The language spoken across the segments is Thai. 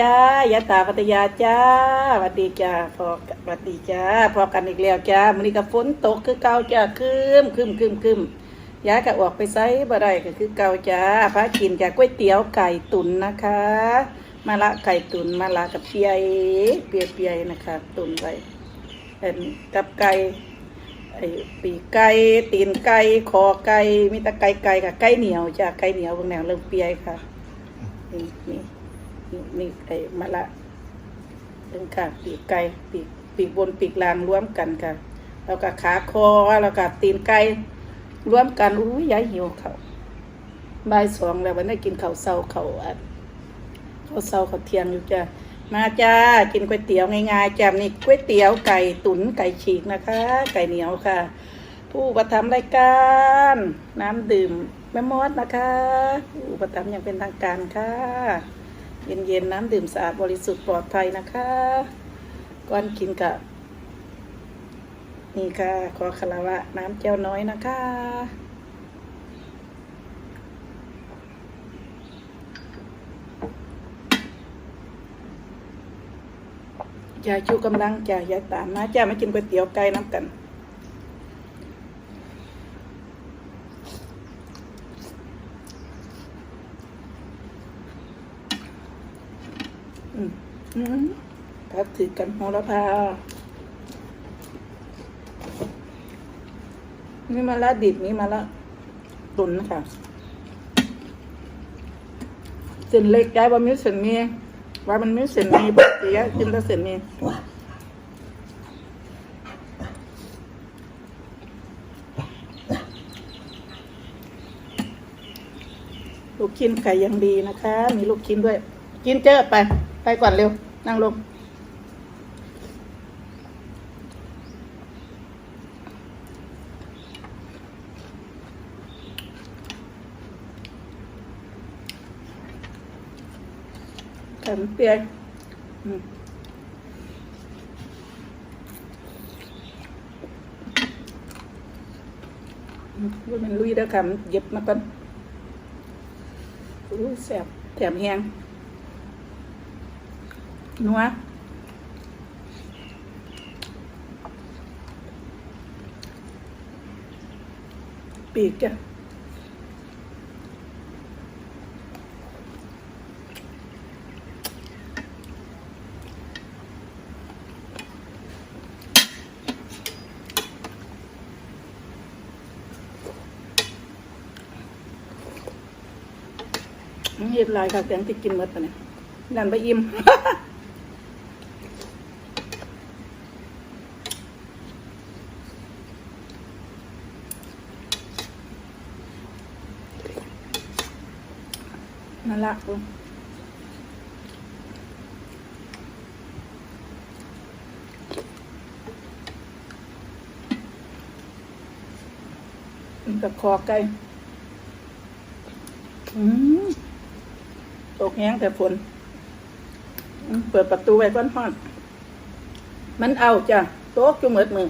จ้ายะตาพัทยาจ้าสวัสดีจ้าพอสวัสดีจ้าพอกันอีกแล้วจ้ามื้อนี้ก็ฝนตกคือเก่าจ้าคืมคืมคืมคืมย้ายก็ออกไปไสบ่ได้ก็คือเก่าจ้าพากินจ้าก๋วยเตี๋ยวไก่ตุ๋นนะคะ มาละไก่ตุ๋นมาละกับเปียเปียเปียนะคะ ตุ๋นไว้เป็นกับไก่ไอ้ปีกไก่ตีนไก่คอไก่มีแต่ไก่ไก่กับไก่เหนียวจ้าไก่เหนียวบางแนวเริ่มเปียค่ะนี่ นี่นี่นี่ไอ้มะละเรื่องค่ะปีกไก่ปีกปีกบนปีกล่างรวมกันค่ะ แล้วก็ขาคอแล้วก็ตีนไก่รวมกันอุ้ยยายหิวเขาบ่ายสองแล้ววันนี้กินข้าวเช้าข้าวอันข้าวเช้าข้าวเที่ยงอยู่จ้ะมาจ้ากินก๋วยเตี๋ยวง่ายๆจ้านี่ก๋วยเตี๋ยวไก่ตุ๋นไก่ฉีกนะคะ ไก่เหนียวค่ะ ผู้ประทำรายการ น้ำดื่มแม่มอดนะคะ ผู้ประทำอย่างเป็นทางการค่ะ เย็นๆ น้ำดื่มสะอาดบริสุทธิ์ปลอดภัยนะคะก่อนกินกับนี่ค่ะ ขอคารวะน้ำเจ้าน้อยนะคะยายชูกำลังจ้ะยายตามมาจ้ามากินก๋วยเตี๋ยวไก่น้ำกัน อืมอืม พัดถือกันโหระพา นี่มาละดิบนี่มาละตุนนะคะเส้นเล็กย้ายว่ามีเส้นมีว่ามันมีเส้นมีปกติอะกินแต่เส้นมีลูกชิ้นไก่ยังดีนะคะ มีลูกชิ้นด้วย กินเจอไป ไปก่อนเร็ว นั่งลงแข็งเปียกว่ามันลุยแล้วค่ะมันเย็บมาก่อนอู้แสบแถมแหง นัวปีกจ้ะเห็ดหลายค่ะแกงที่กินหมดปะเนี่ยนั่นไปอิ่ม น่ารักเลยมันกับคอไก่ตกแห้งแต่ฝนเปิดประตูไว้ก้อนห้อนมันเอาจ้ะโต๊ะจุเหมิดมือ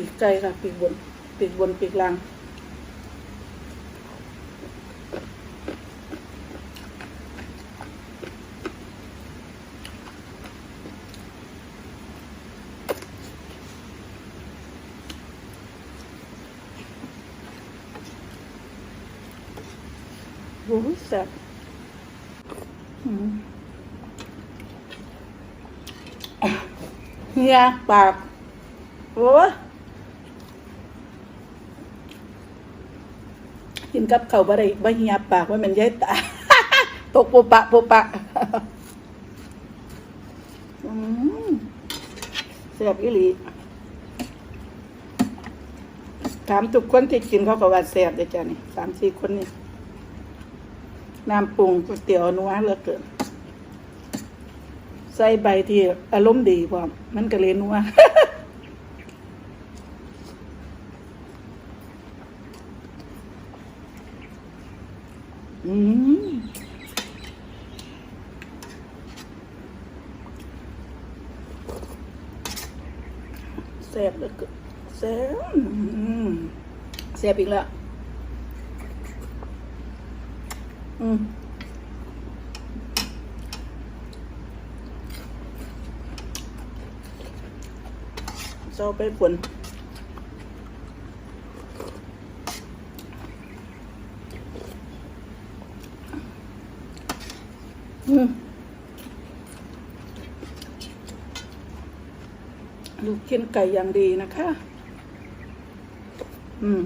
ปีกไก่ค่ะ ปีกบน ปีกบน ปีกล่างโอ้ยแซ่บอืมเฮียปากโอ้ กินกับเขาวบ่ได้บ่เฮียปากว่ามันย้ายตา ตกปุปะปุปะอืมแซบอีหลีถามทุกคนที่กินเขาก็ว่าแซ่บเด้อจ้ะนี่สามสี่คนนี่น้ำปรุงก๋วยเตี๋ยวนัวเหลือเกิน ใส่ใบที่อารมณ์ดีพร้อมมันก็เลยนัว อืมแซ่บเหลือเกินแซ่บแซ่บอีกแล้ว อืมเจ้าไปฝนอืม ลูกชิ้นไก่อย่างดีนะคะ อืม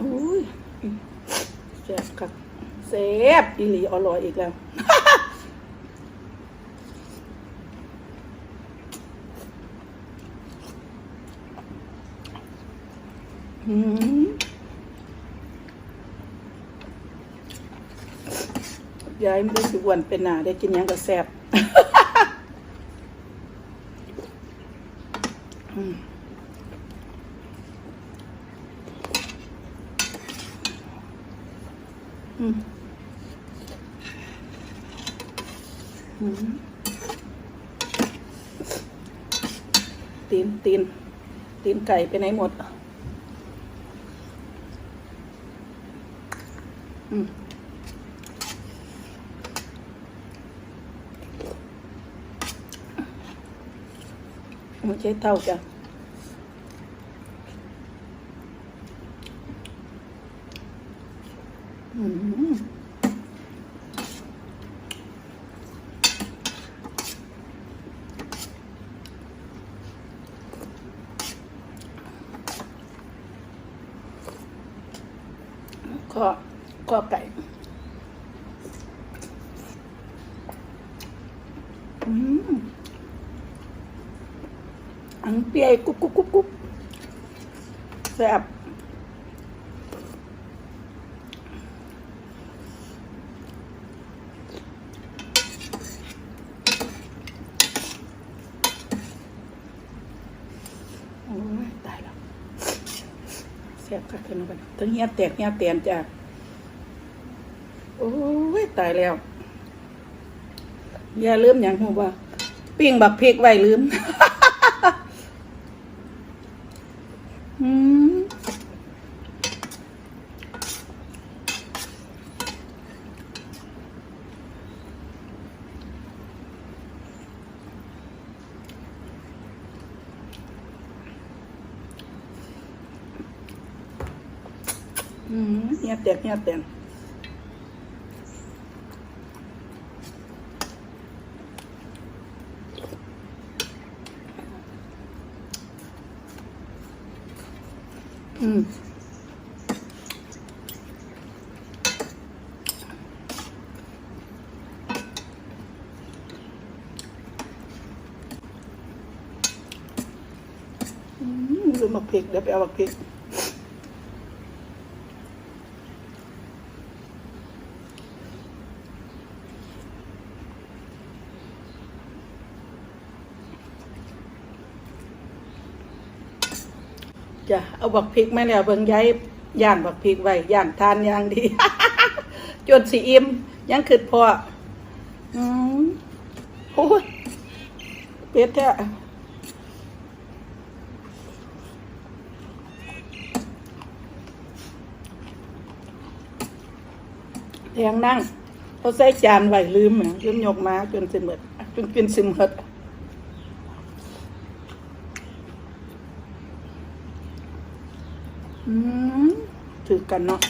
อุ้ยแซ่บครับแซ่บอีหลีอร่อยอีกแล้ว อืม ยายไม่ได้สิอ้วนเป็นหนาได้กินยังก็แซ่บอืมอืมอืมตีนตีนตีนไก่ไปไหนหมด อืมไม่ใช่เท่าจ้ะอืม ข้อ ข้อไก่อืมอันเปียกรุบกรุบกรุบกรุบแซ่บโอ้ยตายแล้วแซ่บคักขึ้นไปทั้งเฮียแตกเฮียเตียนจ้ะ ตายแล้วอย่าลืมอย่างหูว่าปิ้งบักพริกไว้ลืมอืมอืมเฮียแตกเฮียเตีย นอืมอืมลืมบักพริกเดี๋ยวไปเอาบักพริก จ้ะ เอาบักพริกมาแล้วเบิ่งย้ายย่างบักพริกไว้ย่างทานอย่างดี จนสีอิ่มยังขึ้นพออืมโอ้ยเป็ดแท้แทงนั่งเขาใส่จานไว้ลืมเหมือะลืมยกมาจนสิหมดจนกินสิหด ถือกันเนาะ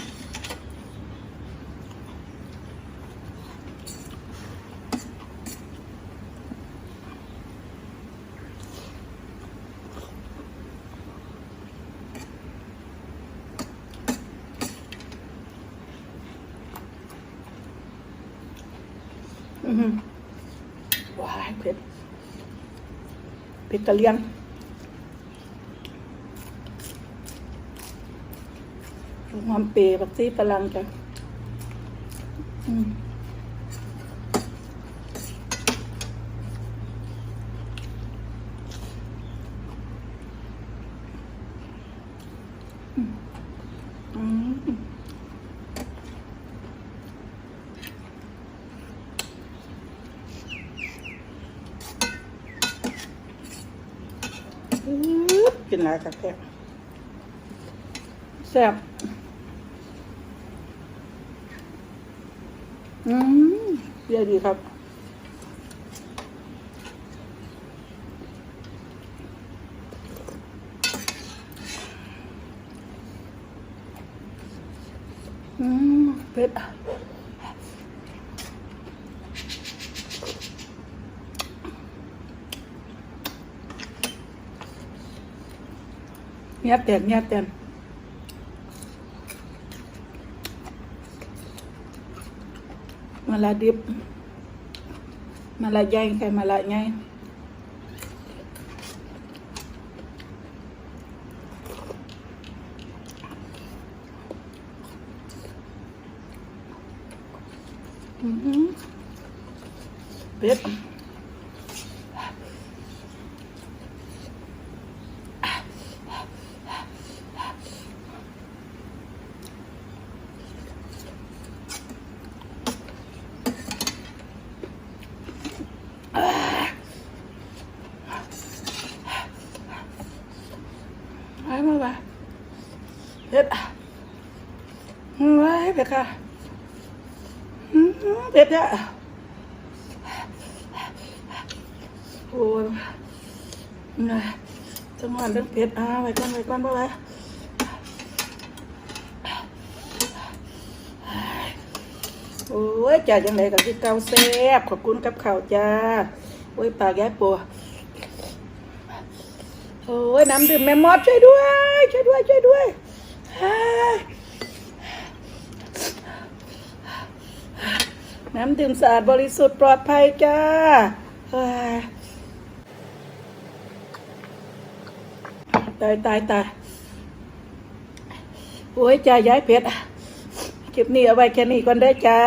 ว้าเผ็ดเผ็ดกะเลียง ความเปรี้ยวบักซีฝรั่งจ้ะอืมอืมอื้อกินหลายกับแซ่บแซ่บ อืมเปรี้ยวดีครับ อืมเผ็ดเงียบแตกเงียบแตนมาลาดิบมาลาใหญ่ใครมาลาใหญ่อือหือเผ็ด ไปมาไปเผ็ดไว้เผ็ด ค่ะเผ็ดเนี่ยโอ้ยนะจังหวะเรื่องเผ็ดอ่าไปก่อนไปก่อนไปไปโอ้ยจ่าจังไรกับที่เกาแซ่บขอบคุณกับข่าวจ้าโอ้ยปากแย่ปัวโอ้ยน้ำดื่มแม่มอดช่วยด้วย ช่วยด้วย ช่วยด้วยฮ่า น้ำดื่มสะอาดบริสุทธิ์ปลอดภัยจ้าตายตายตายโอ้ยจ้าย้ายเพชรคลิปนี้เอาไว้แค่นี้ก่อนได้จ้า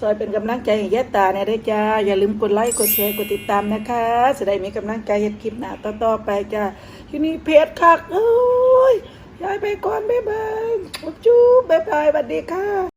ซอยเป็นกำลังใจให้ยายตาเนี่ยได้จ้า อย่าลืมกดไลค์กดแชร์กดติดตามนะคะจะได้มีกำลังใจเฮ็ดคลิปหน้าต่อๆไปจ้าที่นี่เพจคักเอ้ยยายไปก่อนบ๊ายบายจุ๊บบ๊ายบายสวัสดีค่ะ